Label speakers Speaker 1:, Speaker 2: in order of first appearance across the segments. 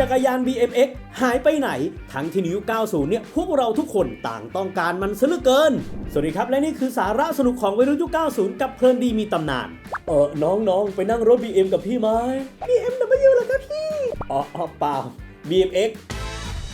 Speaker 1: จักรยาน BMX หายไปไหน ทั้งที่ในยุค 90 เนี่ย พวกเราทุกคนต่างต้องการมันซะเหลือเกิน สวัสดีครับ และนี่คือสาระสนุกของวัยรุ่นยุค 90 กับเพลินดีมีตำนาน เออน้องๆ ไปนั่งรถ BM กับพี่ไหม BMW เหรอครับพี่ อ๋ออ๋อเปล่า BMX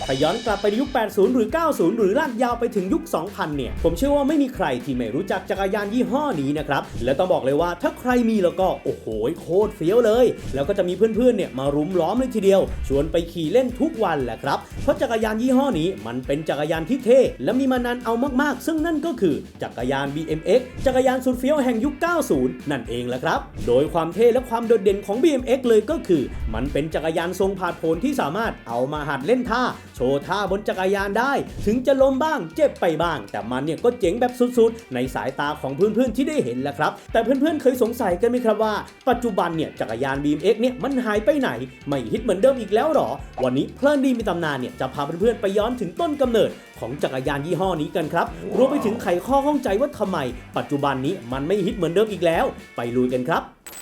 Speaker 1: แต่ย้อนกลับไปในยุค 80 หรือ 90 หรือลากยาวไปถึงยุค 2000 เนี่ย ผมเชื่อว่าไม่มีใครที่ไม่รู้จักจักรยานยี่ห้อนี้นะครับ และต้องบอกเลยว่าถ้าใครมีแล้วก็ โอ้โห โคตรเฟี้ยวเลย แล้วก็จะมีเพื่อนๆ เนี่ยมารุมล้อมเลยทีเดียว ชวนไปขี่เล่นทุกวันแหละครับ เพราะจักรยานยี่ห้อนี้มันเป็นจักรยานที่เท่ และมีมานานเอามากๆ ซึ่งนั่นก็คือจักรยาน BMX จักรยานสุดเฟี้ยวแห่งยุค 90 นั่นเองแหละครับ โดยความเท่และความโดดเด่นของ BMX เลยก็คือ มันเป็นจักรยานทรงผาดโผนที่สามารถเอามาหัดเล่นท่า ว์ท่าบนจักรยานได้ ถึงจะล้มบ้างเจ็บไปบ้าง แต่มันเนี่ยก็เจ๋งแบบสุดๆ ในสายตาของเพื่อนๆที่ได้เห็นแหละครับ แต่เพื่อนๆเคยสงสัยกันไหมครับว่า ปัจจุบันเนี่ยจักรยาน BMX เนี่ยมันหายไปไหน ไม่ฮิตเหมือนเดิมอีกแล้วหรอ วันนี้เพลินดีมีตำนานเนี่ยจะพาเพื่อนๆไปย้อนถึงต้นกำเนิดของจักรยานยี่ห้อนี้กันครับรวมไปถึงไขข้อข้องใจว่าทำไม ปัจจุบันนี้มันไม่ฮิตเหมือนเดิมอีกแล้ว ไปลุยกันครับ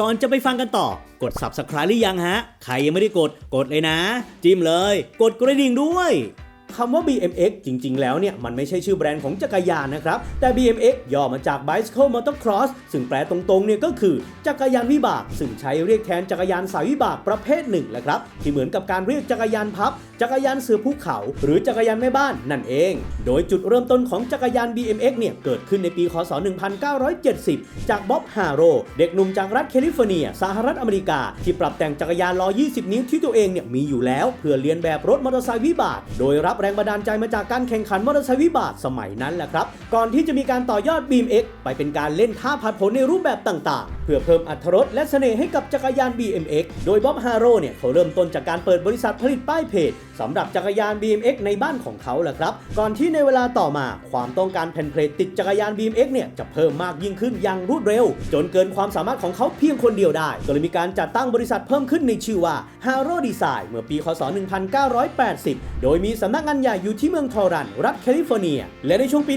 Speaker 1: ก่อนจะไปฟังกันต่อกด subscribe หรือยังฮะ ใครยังไม่ได้กดกดเลยนะ จิ้มเลย กดกระดิ่งด้วย คำว่า BMX จริง ๆ แล้วเนี่ยมันไม่ใช่ชื่อแบรนด์ของจักรยานนะครับ แต่ BMX ย่อมาจาก Bicycle Motocross ซึ่งแปลตรงๆเนี่ยก็คือจักรยานวิบาก ซึ่งใช้เรียกแทนจักรยานสายวิบากประเภทหนึ่งแหละครับ ที่เหมือนกับการเรียกจักรยานพับ จักรยานเสือภูเขา หรือจักรยานแม่บ้านนั่นเอง โดยจุดเริ่มต้นของจักรยาน BMX เนี่ยเกิดขึ้นในปีคศ 1970 จากบ๊อบฮาโรเด็กหนุ่มจากรัฐแคลิฟอร์เนียสหรัฐอเมริกา ที่ปรับแต่งจักรยานล้อ 20 นิ้วที่ตัวเองเนี่ยมีอยู่แล้วเพื่อเลียนแบบรถมอเตอร์ไซค์วิบาก โดยรับแรงรงบันดาลใจมาจากการแข่งขันมอเตอร์ไซค์วิบากสมัยนั้นแหละครับ ก่อนที่จะมีการต่อยอด BMX ไปเป็นการเล่นท่าผัดผลในรูปแบบต่างๆ พื่อเพิ่มอรรถรสและเสน่ห์ให้กับจักรยาน BMX โดยบ๊อบฮาโรเนี่ยเขาเริ่มต้นจากการเปิดบริษัทผลิตป้ายเพจสำหรับจักรยาน BMX ในบ้านของเขาแหละครับ ก่อนที่ในเวลาต่อมาความต้องการแผ่นเพลทติดจักรยาน BMX เนี่ยจะเพิ่มมากยิ่งขึ้นอย่างรวดเร็ว จนเกินความสามารถของเขาเพียงคนเดียวได้ ก็เลยมีการจัดตั้งบริษัทเพิ่มขึ้นในชื่อว่า Haro Design เมื่อปี คศ 1980 โดยมีสำนักงานใหญ่อยู่ที่เมืองทอรัน รัฐแคลิฟอร์เนีย และในช่วงปี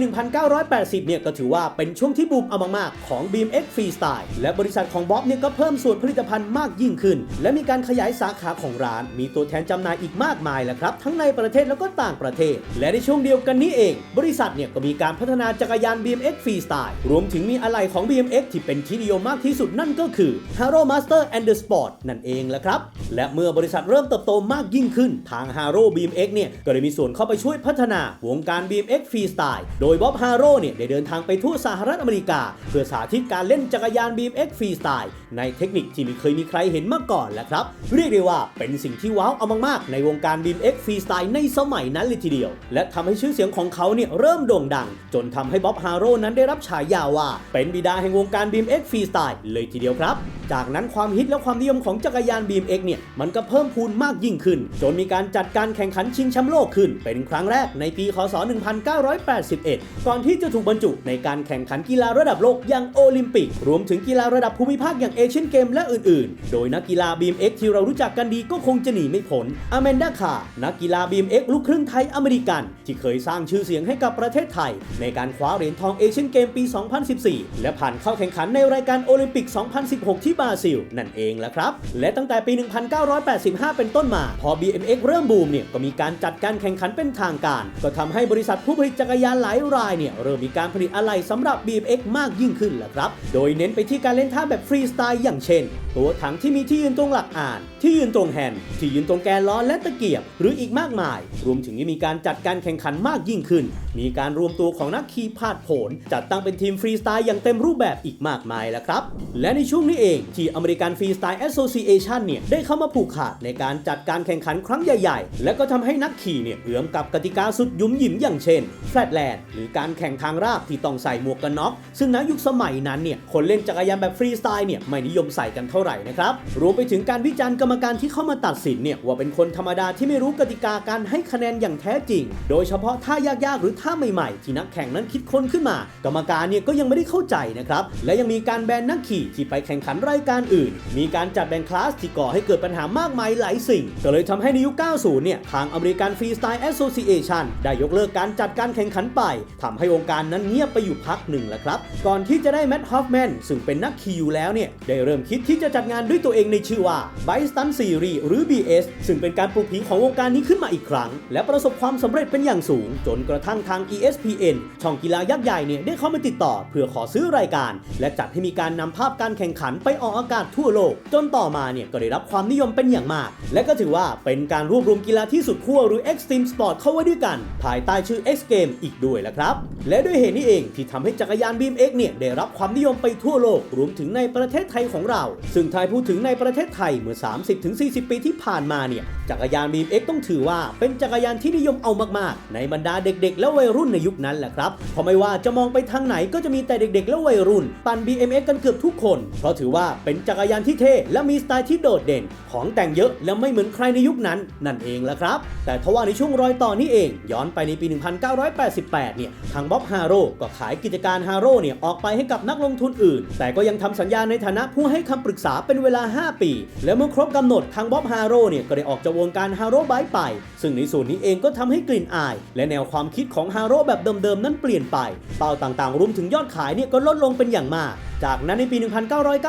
Speaker 1: 1980 เนี่ยก็ถือว่าเป็นช่วงที่บูมเอามากๆของ BMX Freestyle และบริษัทของบ๊อบเนี่ยก็เพิ่มส่วนผลิตภัณฑ์มากยิ่งขึ้น และมีการขยายสาขาของร้าน มีตัวแทนจำหน่ายอีกมากมายแหละครับ ทั้งในประเทศแล้วก็ต่างประเทศ และในช่วงเดียวกันนี้เอง บริษัทเนี่ยก็มีการพัฒนาจักรยาน BMX Freestyle รวมถึงมีอะไหล่ของ BMX ที่เป็นที่นิยมมากที่สุดนั่นก็คือ Haro Master and the Sport นั่นเองแหละครับ และเมื่อบริษัทเริ่มเติบโตมากยิ่งขึ้น ทาง Haro BMX เนี่ยก็ได้มีส่วนเข้าไปช่วยพัฒนาวงการ BMX Freestyle โดยบ๊อบฮาโรเนี่ยได้เดินทางไปทั่วสหรัฐอเมริกา เพื่อสาธิตการเล่นจักรยาน BMX Freestyle ในเทคนิคที่ไม่เคยมีใครเห็นมาก่อนแหละครับ เรียกได้ว่าเป็นสิ่งที่ว้าวเอามากๆ ในวงการ BMX Freestyle ในสมัยนั้นเลยทีเดียว และทำให้ชื่อเสียงของเขาเนี่ยเริ่มโด่งดัง จนทำให้บ๊อบฮาโรนั้นได้รับฉายาว่า เป็นบิดาแห่งวงการ BMX Freestyle เลยทีเดียวครับ จากนั้นความฮิตและความนิยมของจักรยาน BMX เนี่ยมันก็เพิ่มพูนมากยิ่งขึ้น จนมีการจัดการแข่งขันชิงแชมป์โลกขึ้น เป็นครั้งแรกในปีคศ 1981 ก่อนที่จะถูกบรรจุในการแข่งขันกีฬาระดับโลกอย่างโอลิมปิก รวมถึงกีฬาระดับภูมิภาคอย่างเอเชียนเกมและอื่นๆ โดยนักกีฬา BMX ที่เรารู้จักกันดีก็คงจะหนีไม่พ้นอแมนดาคานักกีฬา BMX ลูกครึ่งไทยอเมริกัน ที่เคยสร้างชื่อเสียงให้กับประเทศไทย ในการคว้าเหรียญทองเอเชียนเกมปี 2014 และผ่านเข้าแข่งขันในรายการโอลิมปิก 2016 ที่บราซิล นั่นเองแหละครับ และตั้งแต่ปี 1985 เป็นต้นมา พอ BMX เริ่มบูมเนี่ยก็มีการจัดการแข่งขันเป็นทางการ ก็ทำให้บริษัทผู้ผลิตจักรยานหลายรายเนี่ยเริ่มมีการผลิตอะไหล่สำหรับ BMX มากยิ่งขึ้นแหละครับ โดยเน้นไปที่การเล่นท่าแบบฟรีสไตล์อย่างเช่น ตัวถังที่มีที่ยืนตรงหลักอ่าน ที่ยืนตรงแฮนด์ที่ยืนตรงแกนล้อและตะเกียบ หรืออีกมากมาย รวมถึงยังมีการจัดการแข่งขันมากยิ่งขึ้น มีการรวมตัวของนักขี่พาดผนจัดตั้งเป็นทีมฟรีสไตล์อย่างเต็มรูปแบบอีกมากมายแล้วครับ และในช่วงนี้เองที่อเมริกันฟรีสไตล์แอสโซเอชันเนี่ยได้เข้ามาผูกขาดในการจัดการแข่งขันครั้งใหญ่ ๆ และก็ทำให้นักขี่เนี่ยเอื้อมกับกติกาสุดยุ่มยิ้มอย่างเช่นแฟลตแลนด์หรือการแข่งทางราบที่ต้องใส่หมวกกันน็อกซึ่งณยุคสมัยนั้นเนี่ยคนเล่นจักรยานแบบฟรีสไตล์เนี่ยไม่นิยมใส่กันเท่าไหร่นะครับ รวมไปถึงการวิจารณ์กรรมการที่เข้ามาตัดสินเนี่ยว่าเป็นคนธรรมดาที่ไม่รู้กติกาการให้คะแนนอย่างแท้จริง โดยเฉพาะท่ายากๆ หรือท่าใหม่ๆ ที่นักแข่งนั้นคิดค้นขึ้นมา กรรมการเนี่ยก็ยังไม่ได้เข้าใจนะครับ และยังมีการแบนนักขี่ที่ไปแข่งขันรายการอื่น มีการจัดแบนคลาสที่ก่อให้เกิดปัญหามากมายหลายสิ่ง ก็เลยทำให้ในยุค 90 เนี่ยทางอเมริกันฟรีสไตล์แอสโซซิเอชันได้ยกเลิกการจัดการแข่งขันไปทำให้องค์การนั้นเงียบไปอยู่พักหนึ่งแหละครับ ก่อนที่จะได้แมตต์ฮอฟแมนซึ่งเป็นนักขี่อยู่แล้วเนี่ย ได้เริ่มคิดที่จะจัดงานด้วยตัวเองในชื่อว่า b i s t u n Series หรือ BS ซึ่งเป็นการปลุกผีของวงการนี้ขึ้นมาอีกครั้ง และประสบความสำเร็จเป็นอย่างสูง จนกระทั่งทาง ESPN ช่องกีฬายักษ์ใหญ่เนี่ยได้เข้ามาติดต่อ เพื่อขอซื้อรายการ และจัดให้มีการนำภาพการแข่งขันไปออกอากาศทั่วโลก จนต่อมาเนี่ยก็ได้รับความนิยมเป็นอย่างมาก และก็ถือว่าเป็นการรวบรวมกีฬาที่สุดขั้วหรือ Extreme Sport เข้าไว้ด้วยกัน ภายใต้ชื่อ X Game อีกด้วยละครับ และด้วยเหตุนี้เองที่ทำให้จักรยาน BMX เนี่ยได้รับความนิยมไปทั่วโลกรวมถึงในประเทศไทยของเรา ซึ่งไทยพูดถึงในประเทศไทยเมื่อ 30-40 ปีที่ผ่านมาเนี่ย จักรยาน BMX ต้องถือว่าเป็นจักรยานที่นิยมเอามากๆ ในบรรดาเด็กๆ และวัยรุ่นในยุคนั้นแหละครับเพราะไม่ว่าจะมองไปทางไหนก็จะมีแต่เด็กๆ และวัยรุ่น ปั่น BMX กันเกือบทุกคน เพราะถือว่าเป็นจักรยานที่เท่และมีสไตล์ที่โดดเด่น ของแต่งเยอะและไม่เหมือนใครในยุคนั้นนั่นเองละครับ แต่ทว่าในช่วงรอยต่อนี้เอง ย้อนไปในปี 1988 เนี่ยทางบ๊อบฮาโร่ก็ขายกิจการฮาโร่เนี่ยออกไปให้กับนักลงทุนอื่น แต่ก็ยังทำสัญญาในฐานะผู้ให้คำปรึกษาเป็นเวลา 5 ปี และเมื่อครบกำหนดทางบ๊อบฮาโร่เนี่ยก็ได้ออกจากวงการฮาโร่ไบไป ซึ่งในส่วนนี้เองก็ทำให้กลิ่นอาย และแนวความคิดของฮาโร่แบบเดิมๆนั้นเปลี่ยนไป เป้าต่างๆรวมถึงยอดขายเนี่ยก็ลดลงเป็นอย่างมาก จากนั้นในปี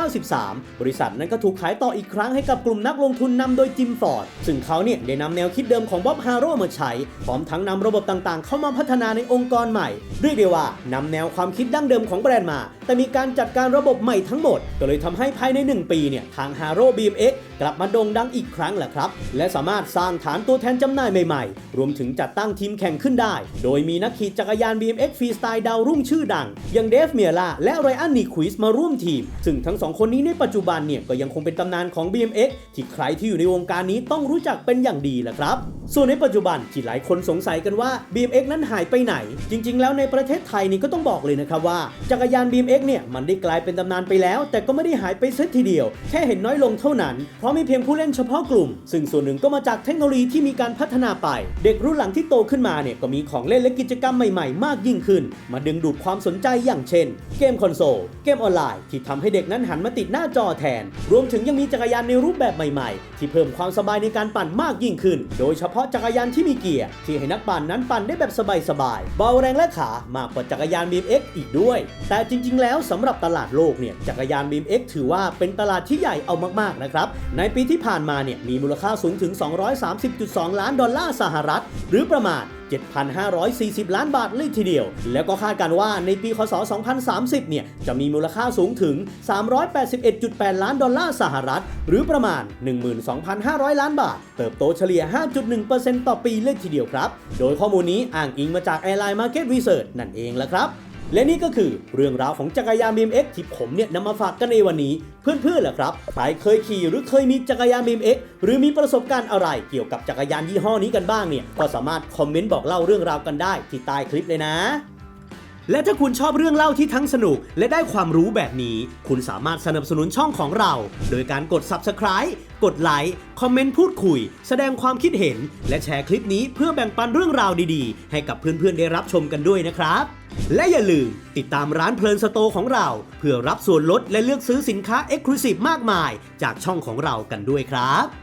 Speaker 1: 1993 บริษัทนั้นก็ถูกขายต่ออีกครั้งให้กับกลุ่มนักลงทุนนำโดยจิมฟอร์ด ซึ่งเขาเนี่ยได้นำแนวคิดเดิมของบ๊อบฮาโร่มาใช้ พร้อมทั้งนำระบบต่างๆ เข้ามาพัฒนาในองค์กรใหม่ เรียกได้ว่านำแนวความคิดดั้งเดิมของแบรนด์มา แต่มีการจัดการระบบใหม่ทั้งหมด ก็เลยทำให้ภายใน 1 ปีเนี่ยทาง Haro BMX กกลับมาโด่งดังอีกครั้งแหละครับ และสามารถสร้างฐานตัวแทนจำหน่ายใหม่ๆ รวมถึงจัดตั้งทีมแข่งขึ้นได้ โดยมีนักขี่จักรยาน BMX ฟรีสไตล์ดาวรุ่งชื่อดังอย่างเดฟเมียร่าและไรอันนีควิสมาร่วมทีม ซึ่งทั้งสองคนนี้ในปัจจุบันเนี่ยก็ยังคงเป็นตำนานของ BMX ที่ใครที่อยู่ในวงการนี้ต้องรู้จักเป็นอย่างดีแหละครับ ส่วนในปัจจุบันที่หลายคนสงสัยกันว่า BMX นั้นหายไปไหน จริง ๆ แล้วในประเทศไทยนี่ก็ต้องบอกเลยนะครับว่า จักรยาน BMX เนี่ยมันได้กลายเป็นตำนานไปแล้ว แต่ก็ไม่ได้หายไปเสียทีเดียว แค่เห็นน้อยลงเท่านั้น เพราะมีเพียงผู้เล่นเฉพาะกลุ่ม ซึ่งส่วนหนึ่งก็มาจากเทคโนโลยีที่มีการพัฒนาไป เด็กรุ่นหลังที่โตขึ้นมาเนี่ยก็มีของเล่นและกิจกรรมใหม่ๆ มากยิ่งขึ้น มาดึงดูดความสนใจอย่างเช่น เกมคอนโซลเกมออนไลน์ที่ทำให้เด็กนั้นหันมาติดหน้าจอแทน รวมถึงยังมีจักรยานในรูปแบบใหม่ ๆ ที่เพิ่มความสบายในการปั่นมากยิ่งขึ้น โดยเฉพาะจักรยานที่มีเกียร์ที่ให้นักปั่นนั้นปั่นได้แบบสบายๆเบาแรงและขามากกว่าจักรยาน BMX อีกด้วย แต่จริง ๆ แล้วสำหรับตลาดโลกเนี่ยจักรยาน BMX ถือว่าเป็นตลาดที่ใหญ่เอามากๆนะครับในปีที่ผ่านมาเนี่ยมีมูลค่าสูงถึง 230.2 ล้านดอลลาร์สหรัฐ หรือประมาณ 7,540 ล้านบาทเลยทีเดียว แล้วก็คาดการว่าในปีคศ 2030 เนี่ย จะมีมูลค่าสูงถึง 381.8 ล้านดอลลาร์สหรัฐ หรือประมาณ 12,500 ล้านบาท เติบโตเฉลี่ย 5.1%ต่อปีเลยทีเดียวครับ โดยข้อมูลนี้อ้างอิงมาจาก Airline Market Research นั่นเองละครับ และนี่ก็คือเรื่องราวของจักรยาน BMX ที่ผมเนี่ยนำมาฝากกันในวันนี้ เพื่อนๆล่ะครับ ใครเคยขี่หรือเคยมีจักรยาน BMX หรือมีประสบการณ์อะไรเกี่ยวกับจักรยานยี่ห้อนี้กันบ้างเนี่ยก็สามารถคอมเมนต์บอกเล่าเรื่องราวกันได้ที่ใต้คลิปเลยนะ และถ้าคุณชอบเรื่องเล่าที่ทั้งสนุก และได้ความรู้แบบนี้ คุณสามารถสนับสนุนช่องของเรา โดยการกด Subscribe กดไลค์คอมเมนต์พูดคุย แสดงความคิดเห็น และแชร์คลิปนี้เพื่อแบ่งปันเรื่องราวดีๆ ให้กับเพื่อนๆได้รับชมกันด้วยนะครับ และอย่าลืมติดตามร้านเพลินสโตของเรา เพื่อรับส่วนลดและเลือกซื้อสินค้า e x c l u s i v e มากมาย จากช่องของเรากันด้วยครับ